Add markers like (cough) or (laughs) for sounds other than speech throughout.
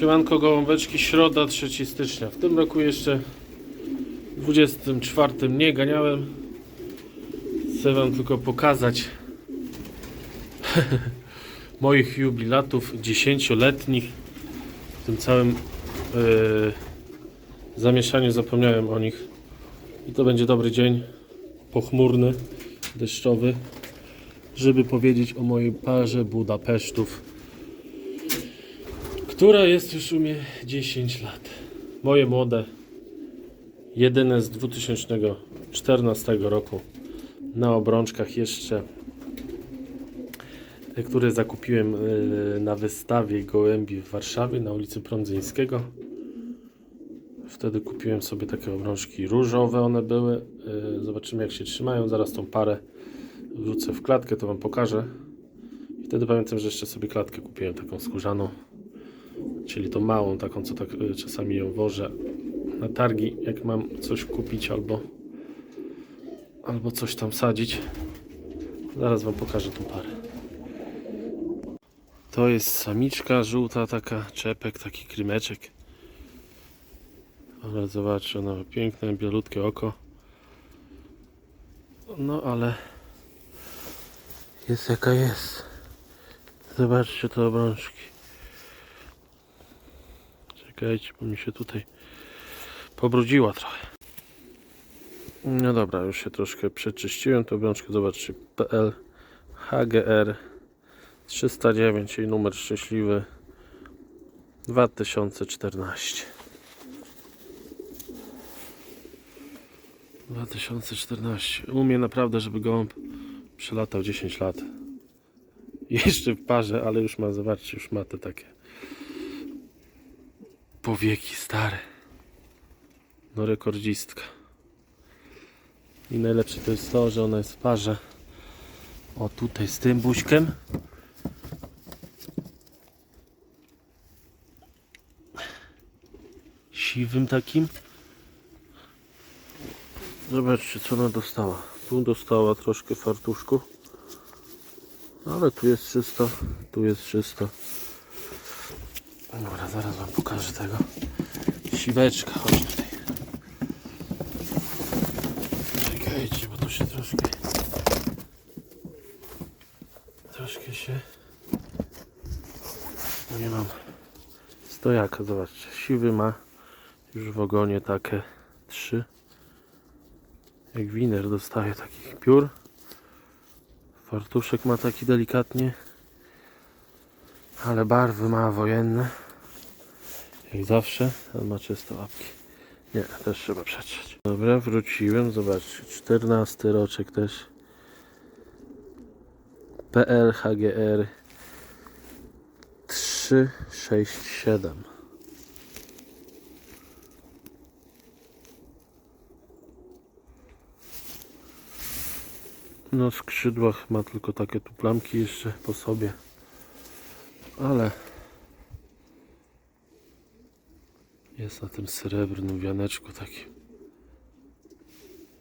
Siemanko gołąbeczki, środa 3 stycznia. W tym roku jeszcze 24 nie ganiałem. Chcę wam tylko pokazać (laughs) moich jubilatów 10-letnich. W tym całym yy, zamieszaniu zapomniałem o nich. I to będzie dobry dzień, pochmurny, deszczowy, żeby powiedzieć o mojej parze Budapesztów która jest już u mnie 10 lat. Moje młode, jedyne z 2014 roku na obrączkach jeszcze, e, które zakupiłem e, na wystawie gołębi w Warszawie na ulicy Prądzyńskiego. Wtedy kupiłem sobie takie obrączki różowe, one były. E, Zobaczymy jak się trzymają. Zaraz tą parę wrzucę w klatkę, to Wam pokażę. Wtedy pamiętam, że jeszcze sobie klatkę kupiłem taką skórzaną czyli tą małą, taką co tak y, czasami ją wożę na targi, jak mam coś kupić albo albo coś tam sadzić. Zaraz Wam pokażę tą parę. To jest samiczka żółta, taka czepek, taki krymeczek. Ale zobaczcie, ona ma piękne, bielutkie oko. No ale jest jaka jest. Zobaczcie te obrączki. Czekajcie, bo mi się tutaj pobrudziła trochę. No dobra, już się troszkę przeczyściłem. To obrączkę zobaczcie. PL HGR 309, jej numer szczęśliwy 2014. 2014. Umie naprawdę, żeby gołąb przelatał 10 lat. Jeszcze w parze, ale już ma, zobaczcie, już ma te takie powieki stare. No rekordzistka. I najlepsze to jest to, że ona jest w parze. O tutaj z tym buźkiem. Siwym takim. Zobaczcie co ona dostała. Tu dostała troszkę fartuszku. Ale tu jest czysto, tu jest czysto. Dobra, zaraz wam pokażę tego. Siweczka, chodź tutaj. Czekajcie, bo tu się troszkę... Troszkę się... Nie mam stojaka, zobaczcie. Siwy ma już w ogonie takie trzy. Jak winer dostaje takich piór. Fartuszek ma taki delikatnie ale barwy ma wojenne. Jak zawsze, ale ma czyste łapki. Nie, też trzeba przetrzeć. Dobra, wróciłem. Zobaczcie, 14 roczek też. PL HGR 367. No w skrzydłach ma tylko takie tu plamki jeszcze po sobie ale jest na tym srebrnym wianeczku taki.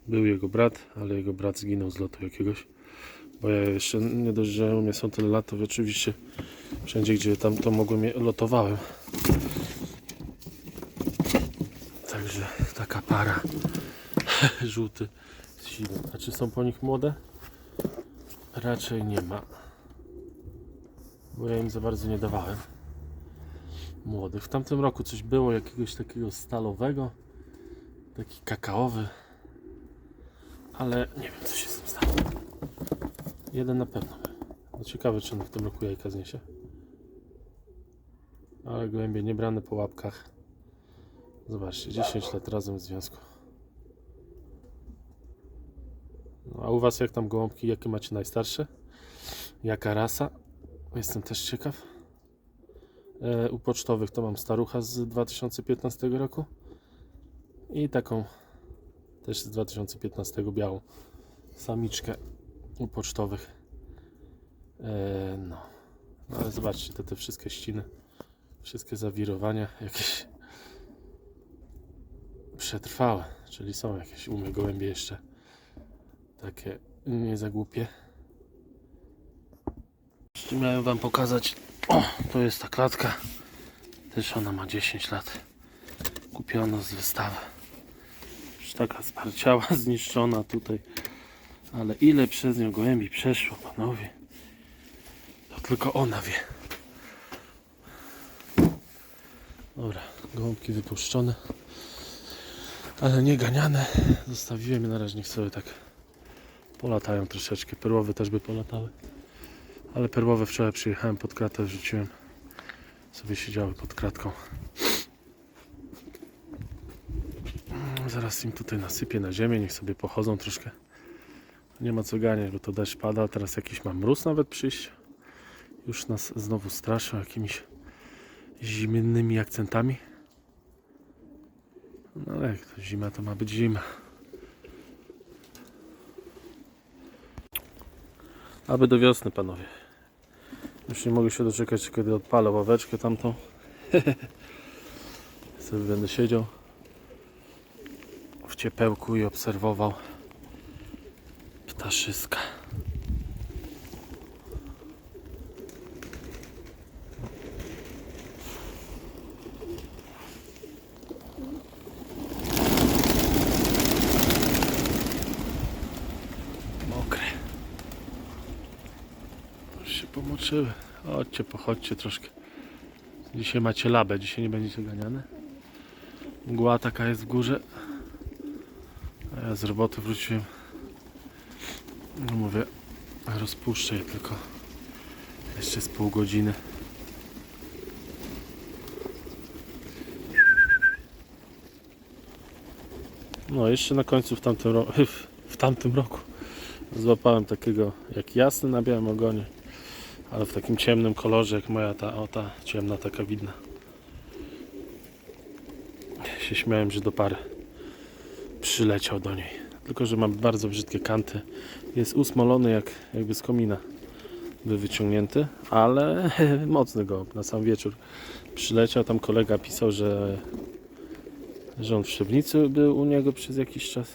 Był jego brat, ale jego brat zginął z lotu jakiegoś. Bo ja jeszcze nie dość, że mnie są tyle lat, to oczywiście wszędzie, gdzie tam to mogłem, lotowałem. Także taka para (laughs) żółty z siwym. A czy są po nich młode? Raczej nie ma bo ja im za bardzo nie dawałem młodych. W tamtym roku coś było jakiegoś takiego stalowego, taki kakaowy, ale nie wiem co się z tym stało. Jeden na pewno. No ciekawe czy on w tym roku jajka zniesie. Ale gołębie niebrane po łapkach. Zobaczcie, 10 lat razem w związku. No, a u Was jak tam gołąbki, jakie macie najstarsze? Jaka rasa? Jestem też ciekaw. E, u pocztowych to mam starucha z 2015 roku i taką też z 2015 białą samiczkę u pocztowych. E, no. no, ale zobaczcie te, te wszystkie ściny, wszystkie zawirowania jakieś przetrwałe, czyli są jakieś umie gołębie jeszcze takie nie za głupie. Miałem wam pokazać. O, to jest ta klatka. Też ona ma 10 lat. Kupiono z wystawy. Już taka sparciała, (laughs) zniszczona tutaj. Ale ile przez nią gołębi przeszło, panowie. To tylko ona wie. Dobra, gołąbki wypuszczone. Ale nie ganiane. Zostawiłem je na razie, niech sobie tak polatają troszeczkę. Perłowe też by polatały. Ale perłowe wczoraj przyjechałem pod kratę, wrzuciłem. Sobie siedziały pod kratką. Zaraz im tutaj nasypię na ziemię, niech sobie pochodzą troszkę. Nie ma co ganiać, bo to deszcz pada. Teraz jakiś ma mróz nawet przyjść. Już nas znowu straszą jakimiś zimnymi akcentami. No ale jak to zima, to ma być zima. Aby do wiosny, panowie. Już nie mogę się doczekać, kiedy odpalę ławeczkę tamtą. (laughs) Sobie będę siedział w ciepełku i obserwował ptaszyska. Mokre. Już się pomoczyły. Chodźcie, pochodźcie troszkę. Dzisiaj macie labę, dzisiaj nie będziecie ganiane. Mgła taka jest w górze. A ja z roboty wróciłem. No mówię, rozpuszczę je tylko. Jeszcze z pół godziny. No, jeszcze na końcu w tamtym, (laughs) w tamtym roku złapałem takiego jak jasny na białym ogonie, ale w takim ciemnym kolorze jak moja ta, o ta ciemna taka widna. Się śmiałem, że do pary przyleciał do niej. Tylko, że ma bardzo brzydkie kanty. Jest usmolony jak, jakby z komina był wyciągnięty, ale (laughs) mocny go na sam wieczór przyleciał. Tam kolega pisał, że, że on w Szczebnicy był u niego przez jakiś czas,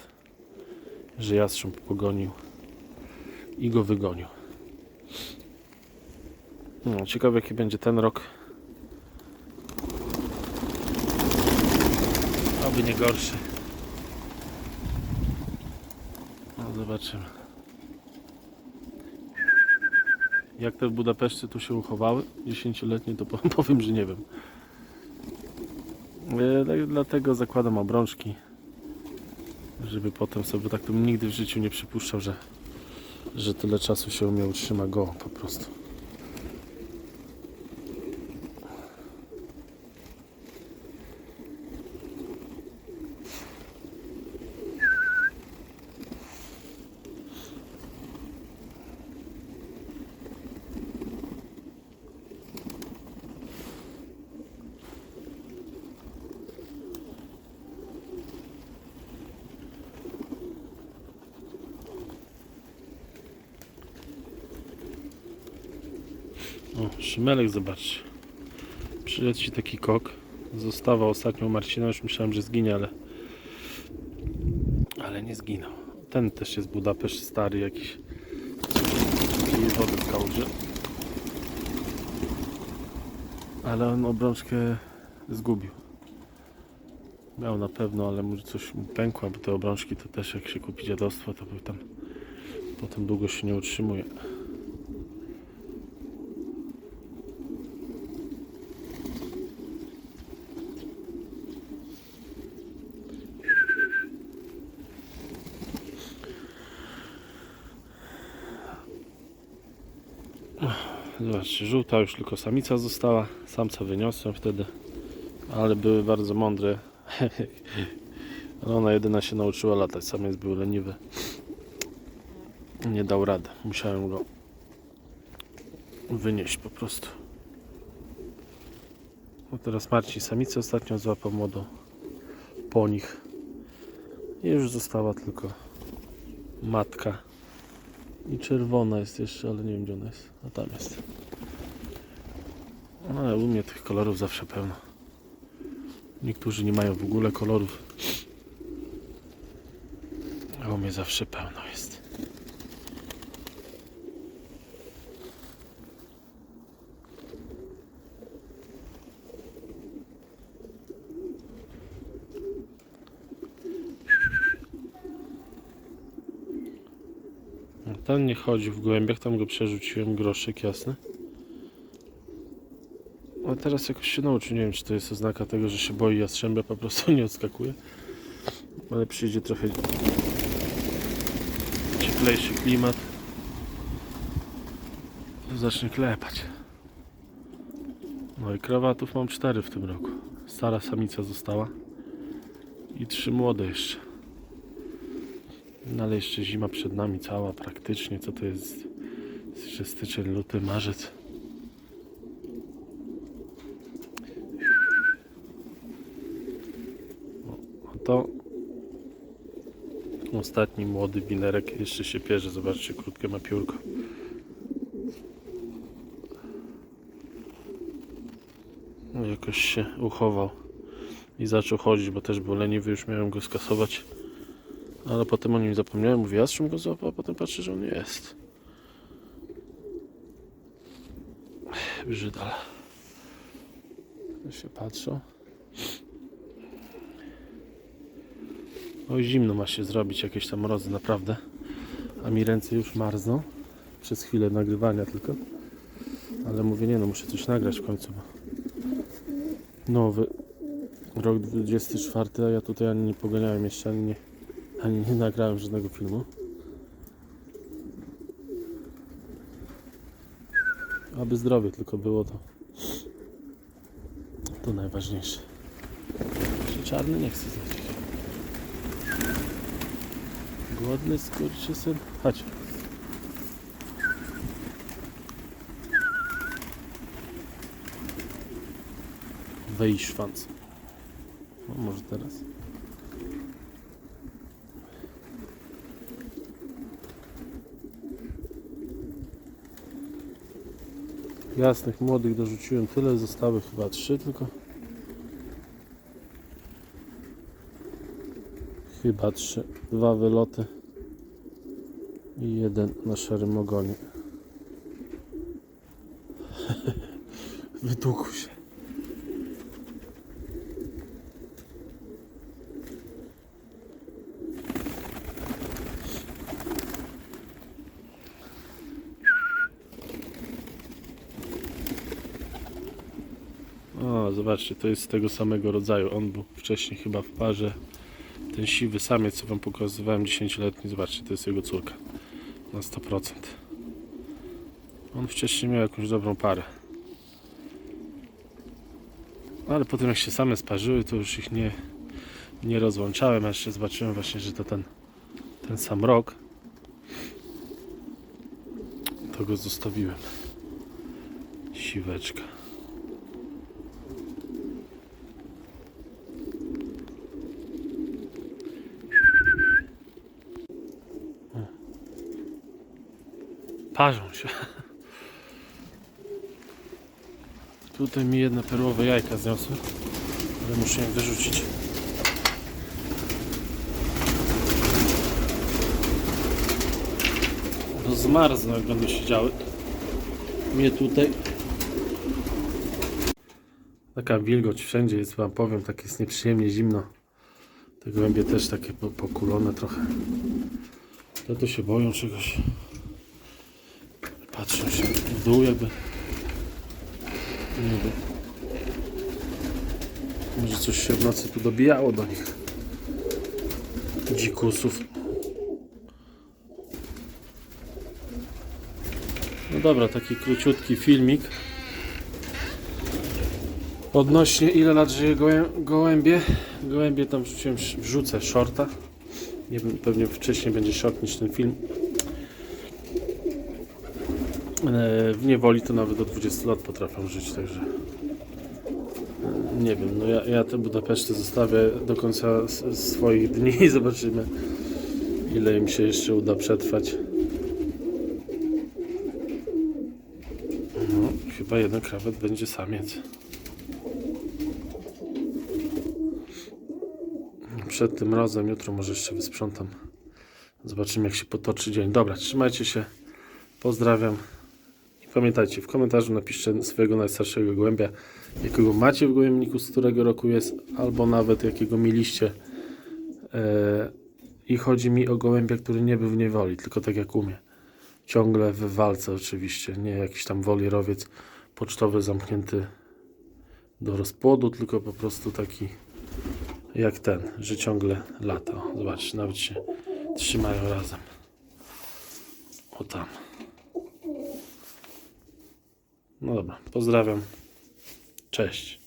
że jastrząb pogonił i go wygonił. No, ciekawe jaki będzie ten rok. Oby nie gorszy. No, zobaczymy. Jak te w Budapeszcie tu się uchowały, dziesięcioletnie, to po- (laughs) powiem, że nie wiem. E, Dlatego zakładam obrączki, żeby potem sobie, tak to nigdy w życiu nie przypuszczał, że, że tyle czasu się u mnie utrzyma go po prostu. O, Szymelek, zobaczcie. Przyszedł ci taki kok. Zostawał ostatnio u Marcina, już myślałem, że zginie, ale ale nie zginął. Ten też jest Budapeszt stary jakiś. Pije wodę w kałuży. Ale on obrączkę zgubił. Miał na pewno, ale może coś mu pękło, bo te obrączki to też jak się kupi dziadostwo, to tam potem długo się nie utrzymuje. Zobaczcie, żółta już tylko samica została. Samca wyniosłem wtedy, ale były bardzo mądre. (laughs) Ona jedyna się nauczyła latać, samiec był leniwy. Nie dał rady. Musiałem go wynieść po prostu. No teraz Marcin samicę ostatnio złapał młodą po nich. I już została tylko matka. I czerwona jest jeszcze, ale nie wiem gdzie ona jest. A tam jest. No, ale u mnie tych kolorów zawsze pełno. Niektórzy nie mają w ogóle kolorów. A u mnie zawsze pełno jest. Ten nie chodzi w gołębiach, tam go przerzuciłem, groszek jasny. A teraz jakoś się nauczył, nie wiem czy to jest oznaka tego, że się boi jastrzębia, po prostu (laughs) nie odskakuje. Ale przyjdzie trochę cieplejszy klimat. Zacznie klepać. No i krawatów mam cztery w tym roku. Stara samica została. I trzy młode jeszcze. No ale jeszcze zima przed nami cała praktycznie. Co to jest? Jeszcze styczeń, luty, marzec. A to ostatni młody winerek jeszcze się pierze. Zobaczcie, krótkie ma piórko. No, jakoś się uchował i zaczął chodzić, bo też był leniwy, już miałem go skasować. Ale potem o nim zapomniałem, mówię, jastrzem go złapał, a potem patrzę, że on jest. Brzydal. się patrzą. Oj, zimno ma się zrobić, jakieś tam mrozy, naprawdę. A mi ręce już marzną. Przez chwilę nagrywania tylko. Ale mówię, nie no, muszę coś nagrać w końcu, bo nowy rok 24, a ja tutaj ani nie poganiałem jeszcze, ani nie, ani nie nagrałem żadnego filmu. Aby zdrowie tylko było to. To najważniejsze. Jeszcze czarny nie chce zjeść. Głodny skurczysyn. Chodź. Wejść szwanc. No, może teraz. Jasnych młodych dorzuciłem tyle, zostały chyba trzy tylko. Chyba trzy. Dwa wyloty i jeden na szarym ogonie. (laughs) Wydłuchł się. O, zobaczcie, to jest tego samego rodzaju. On był wcześniej chyba w parze. Ten siwy samiec, co wam pokazywałem, 10-letni, zobaczcie, to jest jego córka. Na 100%. On wcześniej miał jakąś dobrą parę. Ale potem jak się same sparzyły, to już ich nie, nie rozłączałem. Jeszcze zobaczyłem właśnie, że to ten, ten sam rok. To go zostawiłem. Siweczka. Parzą się. Tutaj mi jedne perłowe jajka zniosły, ale muszę je wyrzucić. Bo zmarzną jak będą siedziały. Mnie tutaj. Taka wilgoć wszędzie jest, wam powiem, tak jest nieprzyjemnie zimno. Te gołębie też takie po- pokulone trochę. To to się boją czegoś. Patrzą się w dół jakby. Nie wiem. Może coś się w nocy tu dobijało do nich. Dzikusów. No dobra, taki króciutki filmik. Odnośnie ile lat żyje gołę, gołębie. Gołębie tam wrzuciłem, wrzucę shorta. Nie wiem, pewnie wcześniej będzie short niż ten film. E, W niewoli to nawet do 20 lat potrafią żyć, także e, nie wiem, no ja, ja te Budapeszty zostawię do końca swoich dni i zobaczymy ile im się jeszcze uda przetrwać. No, chyba jeden krawat będzie samiec. Przed tym razem, jutro może jeszcze wysprzątam. Zobaczymy jak się potoczy dzień. Dobra, trzymajcie się. Pozdrawiam. Pamiętajcie, w komentarzu napiszcie swojego najstarszego gołębia, jakiego macie w gołębniku, z którego roku jest, albo nawet jakiego mieliście. E, I chodzi mi o gołębia, który nie był w niewoli, tylko tak jak u mnie. ciągle w walce oczywiście, nie jakiś tam wolierowiec pocztowy zamknięty do rozpłodu, tylko po prostu taki jak ten, że ciągle lata. Zobaczcie, nawet się trzymają razem. O tam. No dobra, pozdrawiam. Cześć.